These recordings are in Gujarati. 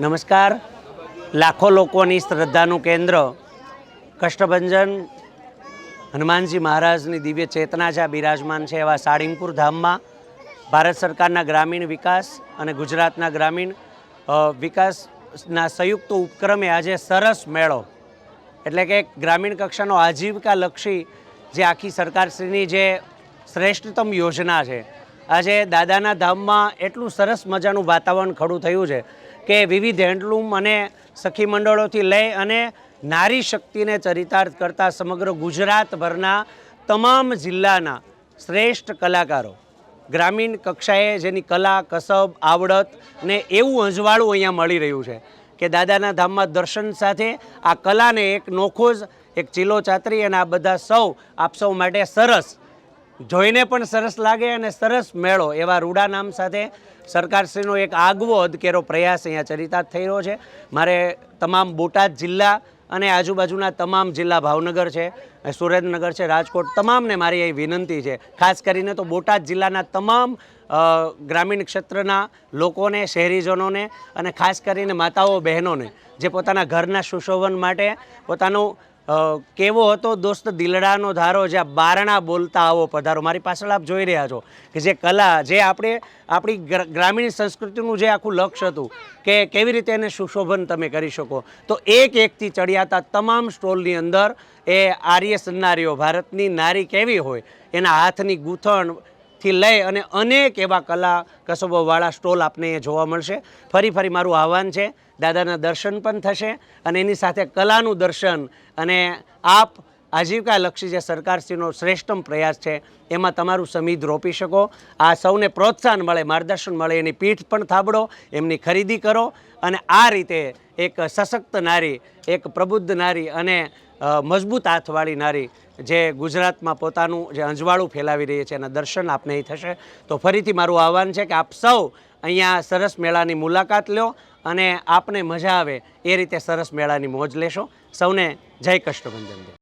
નમસ્કાર. લાખો લોકોની શ્રદ્ધાનું કેન્દ્ર કષ્ટભંજન હનુમાનજી મહારાજની દિવ્ય ચેતના જ્યાં બિરાજમાન છે એવા સાળીંગપુર ધામમાં. ભારત સરકારના ગ્રામીણ વિકાસ અને ગુજરાતના ગ્રામીણ વિકાસના સંયુક્ત ઉપક્રમે આજે સરસ મેળો. એટલે કે ગ્રામીણ કક્ષાનો આજીવિકાલક્ષી જે આખી સરકારશ્રીની જે શ્રેષ્ઠતમ યોજના છે. આજે દાદાના ધામમાં એટલું સરસ મજાનું વાતાવરણ ખડું થયું છે. કે વિવિધ હેન્ડલૂમ અને સખી મંડળોથી લઈ અને નારી શક્તિને ચરિતાર્થ કરતા સમગ્ર ગુજરાતભરના તમામ જિલ્લાના શ્રેષ્ઠ કલાકારો. ગ્રામીણ કક્ષાએ જેની કલા, કસબ, આવડત ને એવું અજવાળું અહીંયા મળી રહ્યું છે કે દાદાના ધામમાં દર્શન સાથે આ કલાને એક નોખો જ એક ચીલો ચાતરી અને આ બધા સૌ, આપ સૌ માટે સરસ જોઈને પણ સરસ લાગે અને સરસ મેળો એવા રૂડા નામ સાથે સરકારશ્રીનો એક આગવો અદકેરો પ્રયાસ અહીંયા ચરિતાર્થ થઈ રહ્યો છે. મારે તમામ બોટાદ જિલ્લા અને આજુબાજુના તમામ જિલ્લા ભાવનગર છે સુરેન્દ્રનગર છે, રાજકોટ તમામને મારી અહીં વિનંતી છે. ખાસ કરીને તો બોટાદ જિલ્લાના તમામ ગ્રામીણ ક્ષેત્રના લોકોને, શહેરીજનોને અને ખાસ કરીને માતાઓ બહેનોને, જે પોતાના ઘરના સુશોભન માટે પોતાનું કેવો હતો દોસ્ત દિલડાનો ધારો જ્યાં બારણા બોલતા આવો પધારો? મારી પાછળ આપ જોઈ રહ્યા છો કે જે કલા, જે આપણે, આપણી ગ્ર- ગ્રામીણ સંસ્કૃતિનું જે આખું લક્ષ્ય હતું, કે કેવી રીતે એને સુશોભન તમે કરી શકો? તો એક એકથી ચડિયાતા તમામ સ્ટોલની અંદર એ આર્ય સન્નારીઓ, ભારતની નારી કેવી હોય, એના હાથની ગૂંથણ થી લઈ અને અનેક એવા કલા કસબોવાળા સ્ટોલ આપને જોવા મળશે. ફરી ફરી મારું આહવાન છે, દાદાના દર્શન પણ થશે અને એની સાથે કલાનું દર્શન અને આપ આજીવિકાલક્ષી જે સરકારશ્રીનો શ્રેષ્ઠમ પ્રયાસ છે, એમાં તમારું સમીધ રોપી શકો. આ સૌને પ્રોત્સાહન મળે, માર્ગદર્શન મળે, એની પીઠ પણ થાબડો, એમની ખરીદી કરો અને આ રીતે એક સશક્ત નારી, એક પ્રબુદ્ધ નારી અને મજબૂત હાથવાળી નારી જે ગુજરાતમાં પોતાનું જે અંજવાળું ફેલાવી રહી છે એના દર્શન આપને અહીં થશે. તો ફરીથી મારું આહવાન છે કે આપ સૌ અહીંયા સરસ મેળાની મુલાકાત લો અને આપને મજા આવે એ રીતે સરસ મેળાની મોજ લેશો. સૌને જય કષ્ટભંજન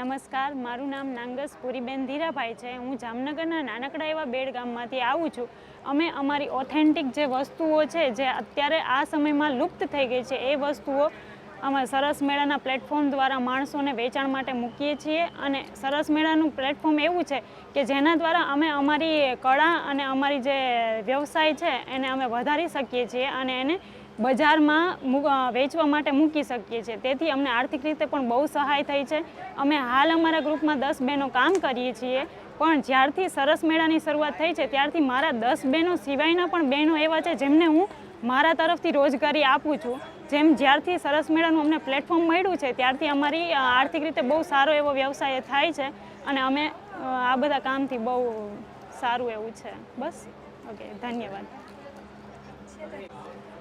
દેવ મારું નામ નાંગસ પુરીબેન ધીરાભાઈ છે. હું જામનગરના નાનકડા એવા બેડ ગામમાંથી આવું છું. અમે અમારી ઓથેન્ટિક જે વસ્તુઓ છે, જે અત્યારે આ સમયમાં લુપ્ત થઈ ગઈ છે, એ વસ્તુઓ અમે સરસ મેળાના પ્લેટફોર્મ દ્વારા માણસોને વેચાણ માટે મૂકીએ છીએ. અને સરસ મેળાનું પ્લેટફોર્મ એવું છે કે જેના દ્વારા અમે અમારી કળા અને અમારી જે વ્યવસાય છે, એને અમે વધારી શકીએ છીએ અને એને બજારમાં વેચવા માટે મૂકી શકીએ છીએ. તેથી અમને આર્થિક રીતે પણ બહુ સહાય થઈ છે. અમે હાલ અમારા ગ્રુપમાં દસ બહેનો કામ કરીએ છીએ. પણ જ્યારથી સરસ મેળાની શરૂઆત થઈ છે, ત્યારથી મારા દસ બહેનો સિવાયના પણ બહેનો એવા છે જેમને હું મારા તરફથી રોજગારી આપું છું. જેમ જ્યારથી સરસ મેળાનું અમને પ્લેટફોર્મ મળ્યું છે, ત્યારથી અમારી આર્થિક રીતે બહુ સારો એવો વ્યવસાય થાય છે. અને અમે આ બધા કામથી બહુ સારું એવું છે. બસ? ઓકે, ધન્યવાદ.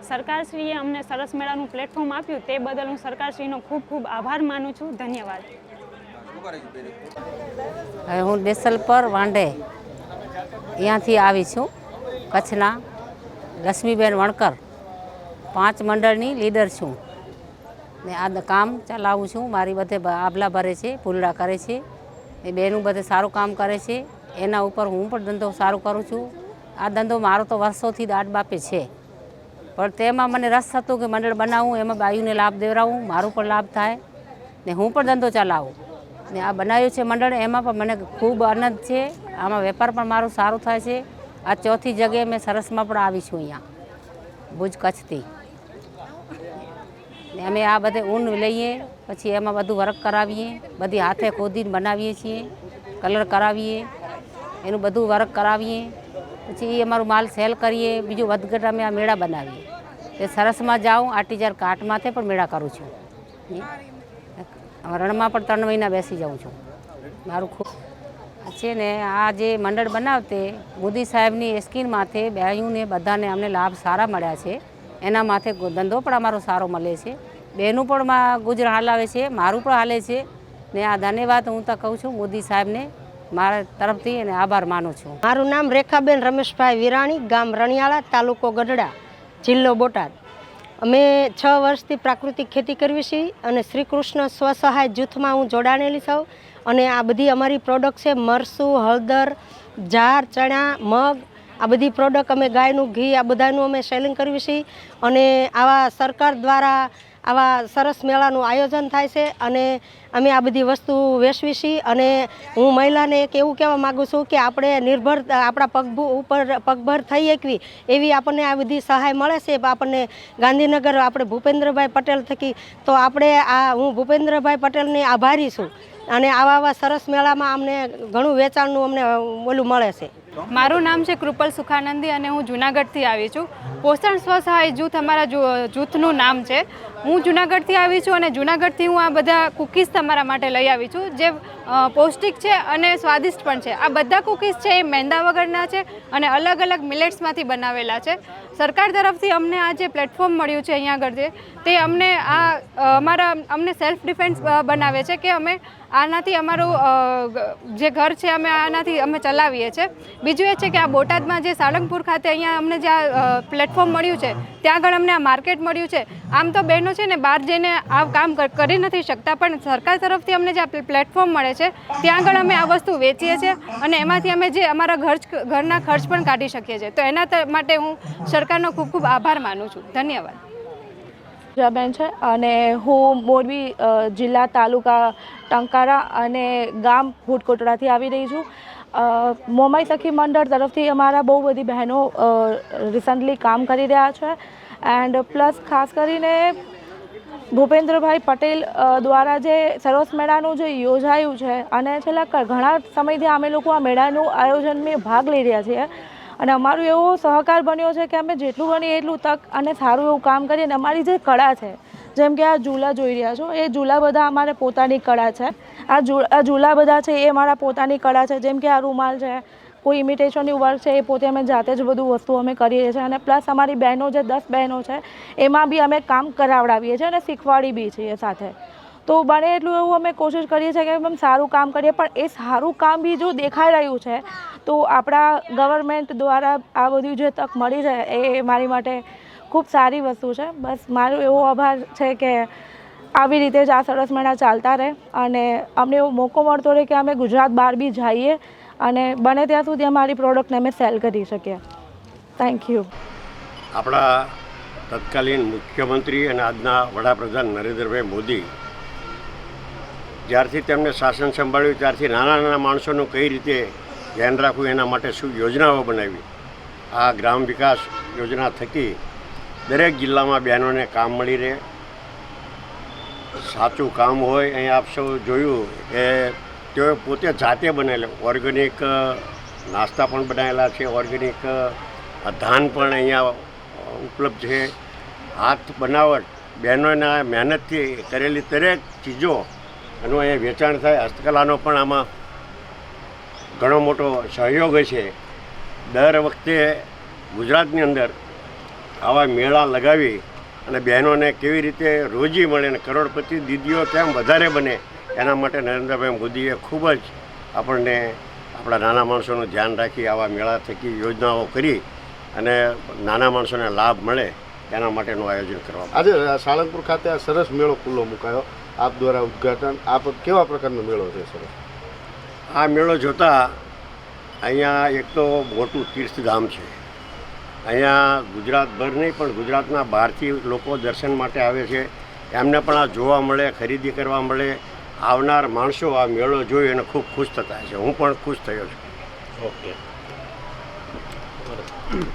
સરકારશ્રીએ અમને સરસ મેળાનું પ્લેટફોર્મ આપ્યું તે બદલ હું સરકારશ્રીનો ખૂબ ખૂબ આભાર માનું છું. ધન્યવાદ. હવે હું ડેસલ પર વાંડે અહીંયાથી આવી છું કચ્છના લક્ષ્મીબેન વણકર પાંચ મંડળની લીડર છું. ને આ કામ ચલાવું છું મારી બધે આભલા ભરે છે ફૂલડા કરે છે એ બેનું બધે સારું કામ કરે છે એના ઉપર હું પણ ધંધો સારું કરું છું. આ ધંધો મારો તો વર્ષોથી દાટ બાપે છે. પણ તેમાં મને રસ હતો કે મંડળ બનાવું, એમાં બાયુને લાભ દેવડાવું, મારું પણ લાભ થાય ને હું પણ ધંધો ચલાવું. ને આ બનાવ્યું છે મંડળ, એમાં પણ મને ખૂબ આનંદ છે. આમાં વેપાર પણ મારો સારો થાય છે. આ ચોથી જગ્યાએ મેં સરસમાં પણ આવી છું અહીંયા, ભુજ કચ્છથી. ને અમે આ બધે ઊન લઈએ, પછી એમાં બધું વર્ક કરાવીએ, બધી હાથે ખોદીને બનાવીએ છીએ, કલર કરાવીએ, એનું બધું વર્ક કરાવીએ. પછી અમારું માલ સેલ કરીએ, બીજું વધઘટ અમે આ મેળા બનાવીએ. એ સરસમાં જાઉં, આટીજાર કાટમાંથી પણ મેળા કરું છું. રણમાં પણ ત્રણ મહિના બેસી જાઉં છું. મારું ખૂબ છે ને, આ જે મંડળ બનાવતે, મોદી સાહેબની સ્કીમમાંથી બહેનોને બધાને અમને લાભ સારા મળ્યા છે. એના માથે ધંધો પણ અમારો સારો મળે છે. બહેનું પણ હાલાવે હલાવે છે, મારું પણ હાલે છે. ને આ ધન્યવાદ હું તો કહું છું મોદી સાહેબને. મારા તરફથી એને આભાર માનું છું. મારું નામ રેખાબેન રમેશભાઈ વિરાણી, ગામ રણિયાળા, તાલુકો ગઢડા, જિલ્લો બોટાદ. અમે છ વર્ષથી પ્રાકૃતિક ખેતી કરવી છીએ અને શ્રી કૃષ્ણ સ્વસહાય જૂથમાં હું જોડાણેલી છું અને આ બધી અમારી પ્રોડક્ટ છે, મરસું, હળદર, જાર, ચણા, મગ, આ બધી પ્રોડક્ટ અમે ગાયનું ઘી, આ બધાનું અમે સેલિંગ કરવી છીએ અને આવા સરકાર દ્વારા આવા સરસ મેળાનું આયોજન થાય છે અને અમે આ બધી વસ્તુ વેચવી છીએ અને હું મહિલાને એક એવું કહેવા માગું છું કે આપણે નિર્ભર, આપણા પગ ઉપર પગભર થઈ શકવી એવી આપણને આ બધી સહાય મળે છે. આપણને ગાંધીનગર આપણે ભૂપેન્દ્રભાઈ પટેલ થકી તો આપણે આ, હું ભૂપેન્દ્રભાઈ પટેલની આભારી છું અને આવા આવા સરસ મેળામાં અમને ઘણું વેચાણનું અમને ઓલું મળે છે. મારું નામ છે કૃપલ સુખાનંદી અને હું જુનાગઢથી આવી છું. પોષણ સ્વસહાય જૂથ અમારા જૂથનું નામ છે. હું જુનાગઢથી આવી છું અને જુનાગઢથી હું આ બધા કૂકીઝ તમારા માટે લઈ આવી છું. જે પૌષ્ટિક છે અને સ્વાદિષ્ટ પણ છે. આ બધા કૂકીઝ છે એ મેંદા વગરના છે અને અલગ અલગ મિલેટ્સમાંથી બનાવેલા છે. સરકાર તરફથી અમને આ જે પ્લેટફોર્મ મળ્યું છે અહીંયા આગળ જે, તે અમને આ અમારા, અમને સેલ્ફ ડિફેન્સ બનાવે છે કે અમે આનાથી અમારું જે ઘર છે અમે આનાથી અમે ચલાવીએ છીએ બીજું એ છે કે આ બોટાદમાં જે સાળંગપુર ખાતે અહીંયા અમને જે આ પ્લેટફોર્મ મળ્યું છે, ત્યાં આગળ અમને આ માર્કેટ મળ્યું છે. આમ તો બહેનો છે ને બહાર જઈને આ કામ કરી નથી શકતા, પણ સરકાર તરફથી અમને જે આ પ્લેટફોર્મ મળે છે, ત્યાં આગળ અમે આ વસ્તુ વેચીએ છીએ અને એમાંથી અમે જે અમારા ઘર, ઘરના ખર્ચ પણ કાઢી શકીએ છીએ. તો એના માટે હું સરકારનો ખૂબ ખૂબ આભાર માનું છું. ધન્યવાદ. બેન છે અને હું મોરબી જિલ્લા તાલુકા ટંકારા અને ગામ ભૂટકોટડાથી આવી રહી છું. મોમાઈ સખી મંડળ તરફથી અમારા બહુ બધી બહેનો રિસન્ટલી કામ કરી રહ્યા છે. એન્ડ પ્લસ ખાસ કરીને ભૂપેન્દ્રભાઈ પટેલ દ્વારા જે સરસ મેળાનું જે યોજાયું છે અને છેલ્લા ઘણા સમયથી અમે લોકો આ મેળાનું આયોજનમાં ભાગ લઈ રહ્યા છીએ. અને અમારું એવો સહકાર બન્યો છે કે અમે જેટલું બનીએ એટલું તક અને સારું એવું કામ કરીએ અને અમારી જે કળા છે જેમ કે આ ઝૂલા જોઈ રહ્યા છો, એ ઝૂલા બધા અમારે પોતાની કળા છે. આ આ ઝૂલા બધા છે એ અમારા પોતાની કળા છે. જેમ કે આ રૂમાલ છે, કોઈ ઇમિટેશનની વર્ક છે એ પોતે અમે જાતે જ બધું વસ્તુ અમે કરીએ છીએ અને પ્લસ અમારી બહેનો જે દસ બહેનો છે, એમાં બી અમે કામ કરાવડાવીએ છીએ અને શીખવાડી બી છીએ સાથે. તો બને એટલું એવું અમે કોશિશ કરીએ છીએ કે અમે સારું કામ કરીએ, પણ એ સારું કામ બી જો દેખાઈ રહ્યું છે, તો આપણા ગવર્મેન્ટ દ્વારા આ બધું જે તક મળી છે એ મારી માટે ખૂબ સારી વસ્તુ છે. બસ મારો એવો આભાર છે કે આવી રીતે જ આ સરસ મેળા ચાલતા રહે અને અમને એવો મોકો મળતો રહે કે અમે ગુજરાત બહાર બી જઈએ અને બને ત્યાં સુધી અમારી પ્રોડક્ટને અમે સેલ કરી શકીએ. થેન્ક યુ આપણા તત્કાલીન મુખ્યમંત્રી અને આજના વડાપ્રધાન નરેન્દ્રભાઈ મોદી જ્યારથી તેમણે શાસન સંભાળ્યું, ત્યારથી નાના નાના માણસોનું કઈ રીતે ધ્યાન રાખવું, એના માટે શું યોજનાઓ બનાવી, આ ગ્રામ વિકાસ યોજના થકી દરેક જિલ્લામાં બહેનોને કામ મળી રહે. સાચું કામ હોય, અહીં આપ સૌ જોયું કે તેઓ પોતે જાતે બનેલા. ઓર્ગેનિક નાસ્તા પણ બનાવેલા છે, ઓર્ગેનિક ધાન પણ અહીંયા ઉપલબ્ધ છે. હાથ બનાવટ, બહેનોના મહેનતથી કરેલી દરેક ચીજો એનું અહીંયા વેચાણ થાય. હસ્તકલાનો પણ આમાં ઘણો મોટો સહયોગ છે. દર વખતે ગુજરાતની અંદર આવા મેળા લગાવી અને બહેનોને કેવી રીતે રોજી મળે અને કરોડપતિ દીદીઓ કેમ વધારે બને એના માટે નરેન્દ્રભાઈ મોદીએ ખૂબ જ આપણને આપણા નાના માણસોનું ધ્યાન રાખી આવા મેળા થકી યોજનાઓ કરી અને નાના માણસોને લાભ મળે એના માટેનું આયોજન કરવામાં આજે સાળંગપુર ખાતે આ સરસ મેળો ખુલ્લો મુકાયો. આપ દ્વારા ઉદ્ઘાટન આપ કેવા પ્રકારનો મેળો છે સરસ? આ મેળો જોતાં અહીંયા એક તો મોટું તીર્થધામ છે. અહીંયા ગુજરાતભર નહીં, પણ ગુજરાતના બહારથી લોકો દર્શન માટે આવે છે. એમને પણ આ જોવા મળે, ખરીદી કરવા મળે. આવનાર માણસો આ મેળો જોઈ અને ખૂબ ખુશ થતા છે હું પણ ખુશ થયો છું. ઓકે.